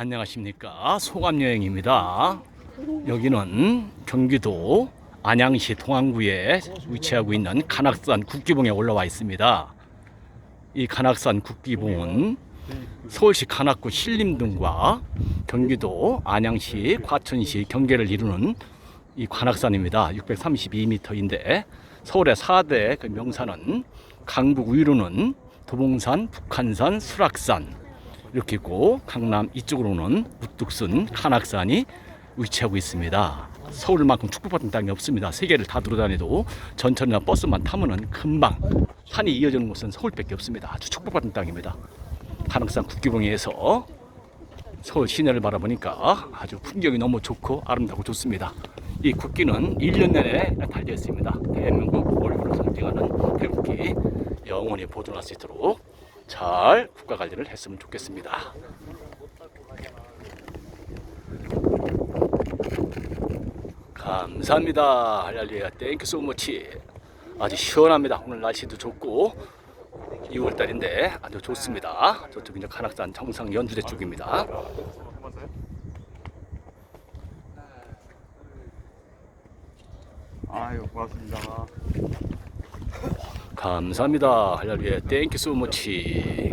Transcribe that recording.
안녕하십니까? 소감여행입니다. 여기는 경기도 안양시 동안구에 위치하고 있는 간악산 국기봉에 올라와 있습니다. 이 간악산 국기봉은 서울시 간악구 신림동과 경기도 안양시 과천시 경계를 이루는 이 관악산입니다. 632m인데 서울의 4대 그 명산은 강북 위로는 도봉산, 북한산, 수락산 이렇게 있고 강남 이쪽으로는 우뚝순 간악산이 위치하고 있습니다. 서울만큼 축복받은 땅이 없습니다. 세계를 다 돌아다녀도 전철이나 버스만 타면은 금방 산이 이어지는 곳은 서울밖에 없습니다. 아주 축복받은 땅입니다. 간악산 국기봉에서 서울 시내를 바라보니까 아주 풍경이 너무 좋고 아름다고 좋습니다. 이 국기는 1년 내내 달려 있습니다. 대한민국 월급을 상징하는 태국기 영원히 보존할 수 있도록 잘 국가 관리를 했으면 좋겠습니다. 감사합니다. 할렐루야. 땡큐 소머치. 아주 시원합니다. 오늘 날씨도 좋고 6월달인데 아주 좋습니다. 저쪽 이제 간악산 정상 연두대 쪽입니다. 아유 고맙습니다. 감사합니다. 할렐루야. 땡큐 소머치.